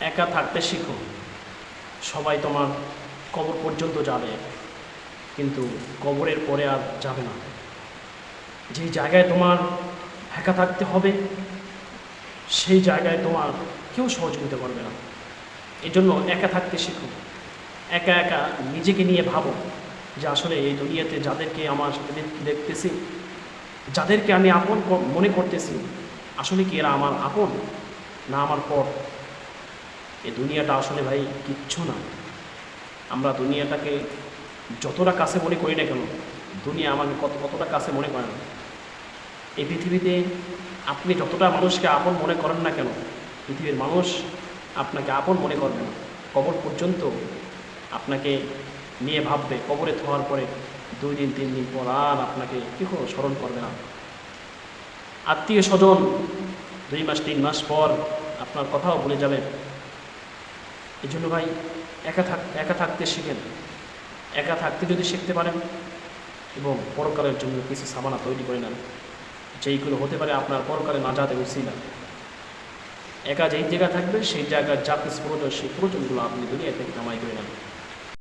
একা থাকতে শিখো। সবাই তোমার কবর পর্যন্ত যাবে, কিন্তু কবরের পরে আর যাবে না। যেই জায়গায় তোমার একা থাকতে হবে, সেই জায়গায় তোমার কেউ সহযোগিতা করবে না। এই জন্য একা থাকতে শিখো। একা একা নিজেকে নিয়ে ভাবো যে আসলে এই দুনিয়াতে যাদেরকে আমার দেখতেছি, যাদেরকে আমি আপন মনে করতেছি, আসলে কি এরা আমার আপন না আমার পর? এই দুনিয়াটা আসলে ভাই কিচ্ছু না। আমরা দুনিয়াটাকে যতটা কাছে মনে করি না কেন, দুনিয়া আমাকে কত কতটা কাছে মনে করে না। এই পৃথিবীতে আপনি যতটা মানুষকে আপন মনে করেন না কেন, পৃথিবীর মানুষ আপনাকে আপন মনে করবে না। কবর পর্যন্ত আপনাকে নিয়ে ভাববে, কবরে থোয়ার পরে দুই দিন, তিন দিন পর আর আপনাকে কী করো স্মরণ করবে না। আত্মীয় স্বজন দুই মাস, তিন মাস পর আপনার কথাও ভুলে যাবে। এই জন্য ভাই, একা থাক, একা থাকতে শিখেন। একা থাকতে যদি শিখতে পারেন এবং পরকালের জন্য কিছু সামানা তৈরি করে নেন, যেইগুলো হতে পারে আপনার পরকালে না যাতে উচিলা একা যেই জায়গা থাকবে সেই জায়গার যা কিছু প্রয়োজন, সেই প্রয়োজনগুলো আপনি যদি থেকে কামাই করে নেন।